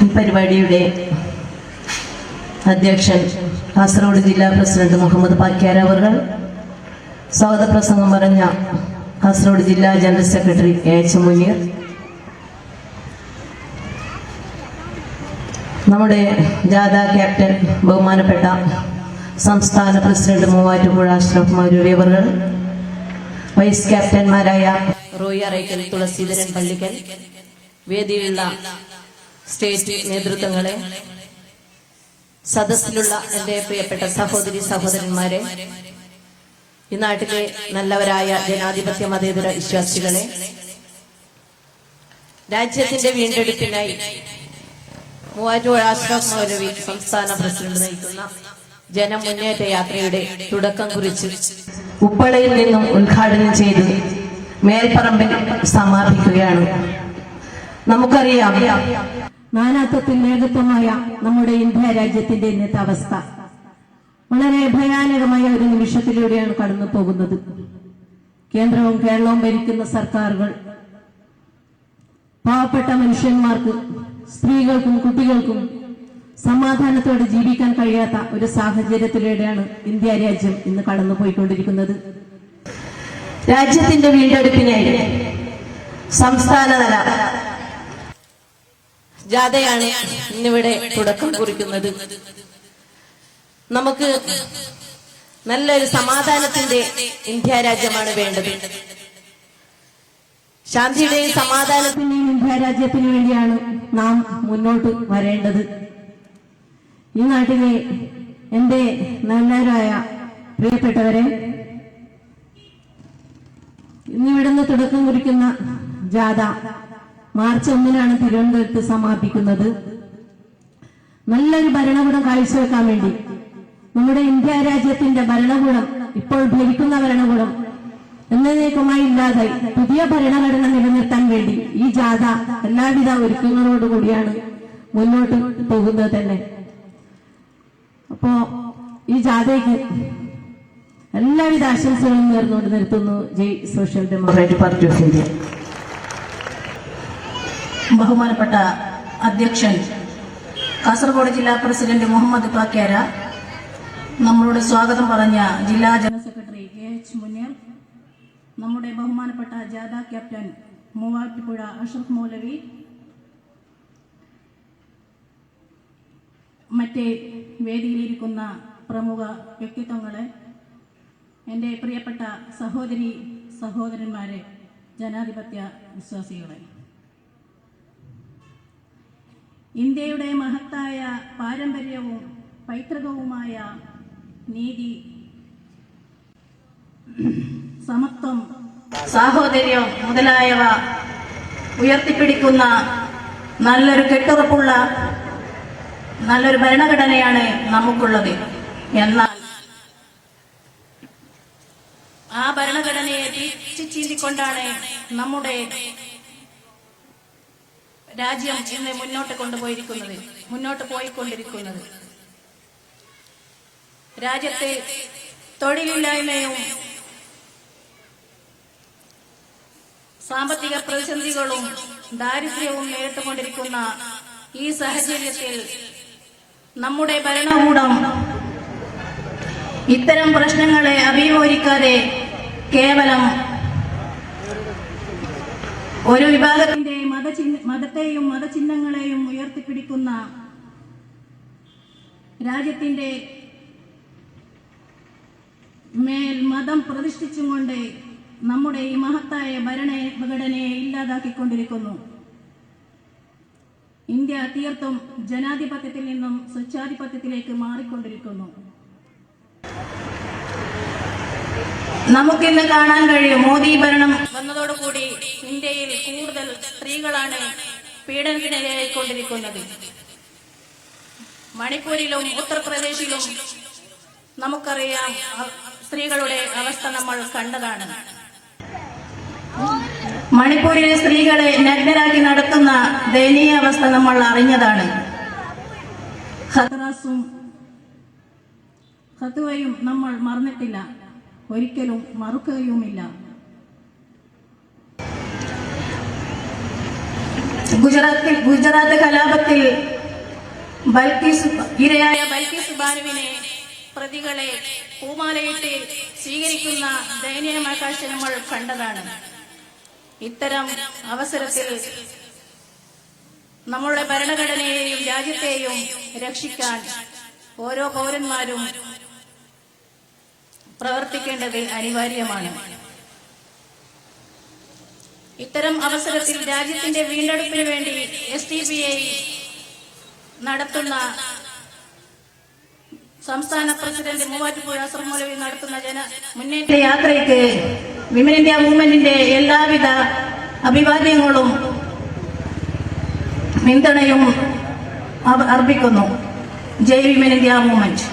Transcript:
ഈ പരിപാടിയുടെ അധ്യക്ഷൻ കാസർഗോഡ് ജില്ലാ പ്രസിഡന്റ് മുഹമ്മദ് പാക്യാര അവർ സ്വാഗത പ്രസംഗം പറഞ്ഞ കാസർഗോഡ് ജില്ലാ general secretary A H Muneer. നമ്മുടെ ജാഥ ക്യാപ്റ്റൻ ബഹുമാനപ്പെട്ട സംസ്ഥാന പ്രസിഡന്റ് മൂവാറ്റുപുഴ അഷ്റഫ് മൗലവി അവർ വൈസ് ക്യാപ്റ്റന്മാരായ റോയി അറയ്ക്കൽ തുളസീധരൻ പള്ളിക്കൽ വേദിയിലുള്ള സ്റ്റേറ്റ് നേതൃത്വങ്ങളെ സദസ്സിലുള്ള എന്റെ പ്രിയപ്പെട്ട സഹോദരി സഹോദരന്മാരെ ഈ നാട്ടിലെ നല്ലവരായ ജനാധിപത്യ മതേതര വിശ്വാസികളെ രാജ്യത്തിന്റെ വീണ്ടെടുപ്പിനായി മൂവാറ്റുപുഴ സംസ്ഥാന പ്രസിഡന്റ് നയിക്കുന്ന ജനമുന്നേറ്റ യാത്രയുടെ തുടക്കം കുറിച്ച് ഉപ്പളയിൽ നിന്നും ഉദ്ഘാടനം ചെയ്ത് മേൽപ്പറമ്പിൽ സമാപിക്കുകയാണ്. നമുക്കറിയാം നാനാത്വത്തിൽ ഏകത്വമായ നമ്മുടെ ഇന്ത്യ രാജ്യത്തിന്റെ ഇന്നത്തെ അവസ്ഥ. വളരെ ഭയാനകമായ ഒരു നിമിഷത്തിലൂടെയാണ് കടന്നു പോകുന്നത്. കേന്ദ്രവും കേരളവും ഭരിക്കുന്ന സർക്കാരുകൾ പാവപ്പെട്ട മനുഷ്യന്മാർക്ക് സ്ത്രീകൾക്കും കുട്ടികൾക്കും സമാധാനത്തോടെ ജീവിക്കാൻ കഴിയാത്ത ഒരു സാഹചര്യത്തിലൂടെയാണ് ഇന്ത്യ രാജ്യം ഇന്ന് കടന്നു പോയിക്കൊണ്ടിരിക്കുന്നത്. രാജ്യത്തിന്റെ വീണ്ടെടുപ്പിനായി സംസ്ഥാനതല ജാഥയാണ് ഇന്നിവിടെ തുടക്കം കുറിക്കുന്നത്. നമുക്ക് നല്ലൊരു സമാധാനത്തിന്റെ ഇന്ത്യ രാജ്യമാണ് വേണ്ടത്. ശാന്തിയുടെയും സമാധാനത്തിന്റെയും ഇന്ത്യ രാജ്യത്തിന് വേണ്ടിയാണ് നാം മുന്നോട്ട് വരേണ്ടത്. ഈ നാട്ടിലെ എന്റെ നല്ലവരായ പ്രിയപ്പെട്ടവരെ ഇന്നിവിടുന്ന് തുടക്കം കുറിക്കുന്ന ജാഥ മാർച്ച് ഒന്നിനാണ് തിരുവനന്തപുരത്ത് സമാപിക്കുന്നത്. നല്ലൊരു ഭരണകൂടം കാഴ്ചവെക്കാൻ വേണ്ടി നമ്മുടെ ഇന്ത്യ രാജ്യത്തിന്റെ ഭരണകൂടം ഇപ്പോൾ ഭരിക്കുന്ന ഭരണകൂടം എന്നേക്കുമായി ഇല്ലാതായി പുതിയ ഭരണഘടന നിലനിർത്താൻ വേണ്ടി ഈ ജാഥ എല്ലാവിധ ഒരുക്കങ്ങളോടുകൂടിയാണ് മുന്നോട്ട് പോകുന്നത് തന്നെ. അപ്പോ ഈ ജാഥയ്ക്ക് എല്ലാവിധ ആശംസകളും നേർന്നുകൊണ്ട് നിർത്തുന്നു. ജയ് social democratic party of India ബഹുമാനപ്പെട്ട അധ്യക്ഷൻ കാസർഗോഡ് ജില്ലാ പ്രസിഡന്റ് മുഹമ്മദ് പാക്യാര നമ്മളോട് സ്വാഗതം പറഞ്ഞ ജില്ലാ general secretary K H Muneer നമ്മുടെ ബഹുമാനപ്പെട്ട ജാഥ ക്യാപ്റ്റൻ മൂവാറ്റുപുഴ അഷറഫ് മൗലവി മറ്റേ വേദിയിലിരിക്കുന്ന പ്രമുഖ വ്യക്തിത്വങ്ങളെ എന്റെ പ്രിയപ്പെട്ട സഹോദരി സഹോദരന്മാരെ ജനാധിപത്യ വിശ്വാസികളെ. ഇന്ത്യയുടെ മഹത്തായ പാരമ്പര്യവും പൈതൃകവുമായ നീതി സമത്വം സാഹോദര്യം മുതലായവ ഉയർത്തിപ്പിടിക്കുന്ന നല്ലൊരു കെട്ടുറപ്പുള്ള നല്ലൊരു ഭരണഘടനയാണ് നമുക്കുള്ളത്. എന്നാൽ ആ ഭരണഘടനയെ തിരിച്ചു ചീന്തിക്കൊണ്ടാണ് നമ്മുടെ രാജ്യം ഇന്ന് മുന്നോട്ട് കൊണ്ടുപോയിരിക്കുന്നത് മുന്നോട്ട് പോയിക്കൊണ്ടിരിക്കുന്നത്. രാജ്യത്തെ തൊഴിലില്ലായ്മയും സാമ്പത്തിക പ്രതിസന്ധികളും ദാരിദ്ര്യവും നേരിട്ടുകൊണ്ടിരിക്കുന്ന ഈ സാഹചര്യത്തിൽ നമ്മുടെ ഭരണകൂടം ഇത്തരം പ്രശ്നങ്ങളെ അഭിമുഖീകരിക്കാതെ കേവലം ഒരു വിഭാഗത്തിന്റെ മതചിഹ്ന മതത്തെയും മതചിഹ്നങ്ങളെയും ഉയർത്തിപ്പിടിക്കുന്ന രാജ്യത്തിന്റെ മേൽ മതം പ്രതിഷ്ഠിച്ചും കൊണ്ട് നമ്മുടെ ഈ മഹത്തായ ഭരണ ഭരണഘടനയെ ഇല്ലാതാക്കിക്കൊണ്ടിരിക്കുന്നു. ഇന്ത്യ തീർത്തും ജനാധിപത്യത്തിൽ നിന്നും സ്വച്ഛാധിപത്യത്തിലേക്ക് മാറിക്കൊണ്ടിരിക്കുന്നു. നമുക്കിന്ന് കാണാൻ കഴിയും. മോദി ഭരണം വന്നതോടുകൂടി ഇന്ത്യയിൽ കൂടുതൽ സ്ത്രീകളാണ് പീഡനത്തിനിരയായിക്കൊണ്ടിരിക്കുന്നത്. മണിപ്പൂരിലും ഉത്തർപ്രദേശിലും നമുക്കറിയാം സ്ത്രീകളുടെ അവസ്ഥ നമ്മൾ കണ്ടതാണ്. മണിപ്പൂരിലെ സ്ത്രീകളെ നഗ്നരാക്കി നടത്തുന്ന ദയനീയ അവസ്ഥ നമ്മൾ അറിഞ്ഞതാണ്. ഹത്രാസും ഹത്തുവയും നമ്മൾ മറന്നിട്ടില്ല. ഒരിക്കലും മറുക്കുകയുമില്ല ഗുജറാത്തിൽ ഗുജറാത്ത് കലാപത്തിൽ ബൽക്കീസ് ഇരയായ ബൽക്കീസ് ബാനുവിനെ പ്രതികളെ പൂമാലയിട്ട് സ്വീകരിക്കുന്ന ദയനീയമായ കാഴ്ച നമ്മൾ കണ്ടതാണ്. ഇത്തരം അവസരത്തിൽ നമ്മളുടെ ഭരണഘടനയെയും രാജ്യത്തെയും രക്ഷിക്കാൻ ഓരോ പൗരന്മാരും പ്രവർത്തിക്കേണ്ടത് അനിവാര്യമാണ്. ഇത്തരം അവസരത്തിൽ രാജ്യത്തിന്റെ വീണ്ടെടുപ്പിന് വേണ്ടി എസ് ടി പി ഐ നടത്തുന്ന സംസ്ഥാന പ്രസിഡന്റ് മൂവാറ്റുപുഴ സർമൂലവി നടത്തുന്ന ജന മുന്നേറ്റ യാത്രയ്ക്ക് വിമൻ ഇന്ത്യ മൂവ്മെന്റിന്റെ എല്ലാവിധ അഭിവാദ്യങ്ങളും പിന്തുണയും അർപ്പിക്കുന്നു. ജയ് വിമൻ ഇന്ത്യ മൂവ്മെന്റ്